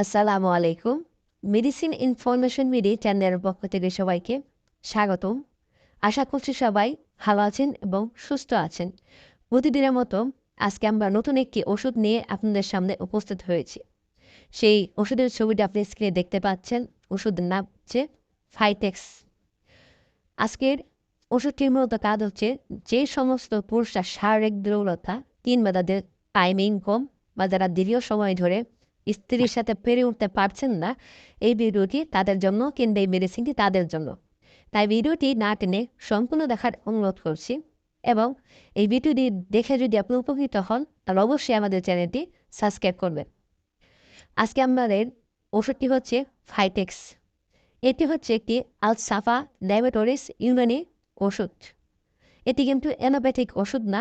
আসসালামু আলাইকুম। Medicine information মিডি চ্যানেলের পক্ষ থেকে সবাইকে স্বাগতম। আশা করছি সবাই ভালো আছেন এবং সুস্থ আছেন। প্রতিদিনের মতো আজকে আমরা নতুন একটি ওষুধ নিয়ে আপনাদের সামনে উপস্থিত হয়েছি। সেই ওষুধের ছবিটা আপনি স্ক্রিনে দেখতে পাচ্ছেন। ওষুধের নাম হচ্ছে ফাইটেক্স আজকের ওষুধটির মূলত কাজ হচ্ছে যে সমস্ত পুরুষরা শারীরিক দুর্বলতা কিংবা তাদের টাইমিং কম বা যারা দীর্ঘ সময় ধরে স্ত্রীর সাথে পেরে উঠতে পারছেন না। এই ভিডিওটি তাদের জন্য কিংবা এই মেডিসিনটি তাদের জন্য। তাই ভিডিওটি না টেনে সম্পূর্ণ দেখার অনুরোধ করছি এবং এই ভিডিওটি দেখে যদি আপনি উপকৃত হন, তাহলে অবশ্যই আমাদের চ্যানেলটি সাবস্ক্রাইব করবেন। আজকে আমাদের ওষুধটি হচ্ছে ফাইটেক্স এটি হচ্ছে একটি আলসাফা ডায়াবেটোরিস ইউনানি ওষুধ। এটি কিন্তু অ্যালোপ্যাথিক ওষুধ না,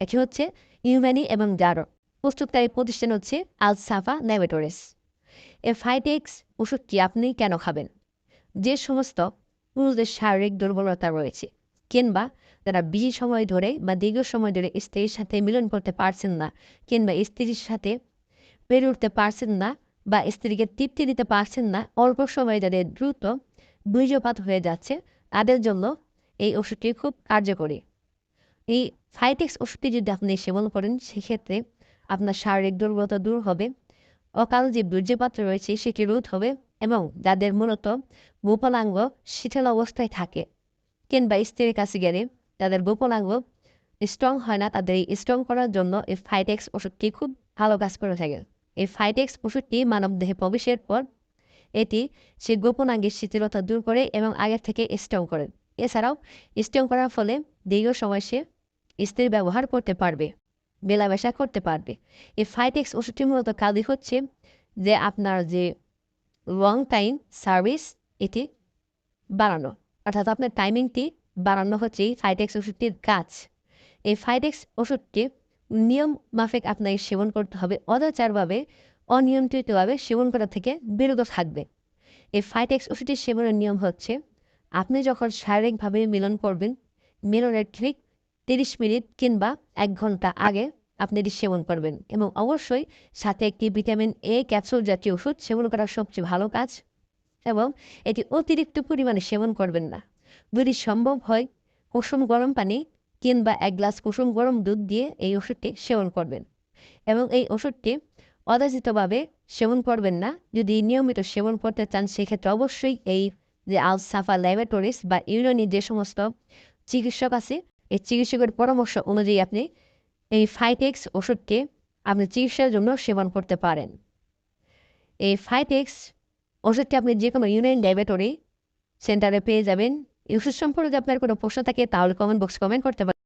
এটি হচ্ছে ইউম্যানি এবং জারো প্রস্তুতকারী প্রতিষ্ঠান হচ্ছে আলসাফা ডায়াবেটোরিস এ ফাইটেক্স ওষুধটি আপনি কেন খাবেন? যে সমস্ত পুরুষদের শারীরিক দুর্বলতা রয়েছে কিংবা তারা বেশি সময় ধরে বা দীর্ঘ সময় ধরে স্ত্রীর সাথে মিলন করতে পারছেন না কিংবা স্ত্রীর সাথে পেরে উঠতে পারছেন না বা স্ত্রীকে তৃপ্তি দিতে পারছেন না, অল্প সময়ে যাদের দ্রুত বীর্যপাত হয়ে যাচ্ছে, তাদের জন্য এই ওষুধটি খুব কার্যকরী। এই ফাইটেক্স ওষুধটি যদি আপনি সেবন করেন, সেক্ষেত্রে আপনার শারীরিক দুর্বলতা দূর হবে। অকাল যে বীর্যপাত রয়েছে সেটি রোধ হবে এবং যাদের মূলত গোপনাঙ্গ শিথিল অবস্থায় থাকে কিংবা স্ত্রীর কাছে গেলে তাদের গোপনাঙ্গ স্ট্রং হয় না, তাদের এই স্ট্রং করার জন্য এই ফাইটেক্স ওষুধটি খুব ভালো কাজ করে থাকে। এই ফাইটেক্স ওষুধটি মানবদেহে প্রবেশের পর এটি সে গোপনাঙ্গের শিথিলতা দূর করে এবং আগের থেকে স্ট্রং করে। এছাড়াও স্ট্রং করার ফলে দীর্ঘ সময় সে স্ত্রীর ব্যবহার করতে পারবে। মেলামেশা করতে পারবে। এই ফাইটেক্স ওষুধটি মূলত কাজই হচ্ছে যে আপনার যে লং টাইম সার্ভিস এটি বাড়ানো। অর্থাৎ আপনার টাইমিংটি বাড়ানো হচ্ছে এই ফাইটেক্স ওষুধটির কাজ। এই ফাইটেক্স ওষুধটি নিয়ম মাফিক আপনাকে সেবন করতে হবে অদাচারভাবে অনিয়ন্ত্রিতভাবে সেবন করা থেকে বিরত থাকবে। এই ফাইটেক্স ওষুধটির সেবনের নিয়ম হচ্ছে, আপনি যখন শারীরিকভাবে মিলন করবেন, মিলনের ঠিক তিরিশ মিনিট কিংবা এক ঘণ্টা আগে আপনি এটি সেবন করবেন এবং অবশ্যই সাথে একটি ভিটামিন এ ক্যাপসুল জাতীয় ওষুধ সেবন করার সবচেয়ে ভালো কাজ এবং এটি অতিরিক্ত পরিমাণে সেবন করবেন না। যদি সম্ভব হয়, কুসুম গরম পানি কিংবা এক গ্লাস কুসুম গরম দুধ দিয়ে এই ওষুধটি সেবন করবেন এবং এই ওষুধটি অযাচিতভাবে সেবন করবেন না। যদি নিয়মিত সেবন করতে চান, সেক্ষেত্রে অবশ্যই এই যে আলসাফা ল্যাবরেটরিস বা ইউরোনি যে সমস্ত চিকিৎসক আছে এই চিকিৎসকের পরামর্শ অনুযায়ী আপনি এই ফাইটেক্স ওষুধকে আপনি চিকিৎসার জন্য সেবন করতে পারেন। এই ফাইটেক্স ওষুধটি আপনি যে কোনো ইউনিয়ন ডায়াবেটরি সেন্টারে পেয়ে যাবেন। এই ওষুধ সম্পর্কে আপনার কোনো প্রশ্ন থাকে, তাহলে কমেন্ট বক্স কমেন্ট করতে পারেন।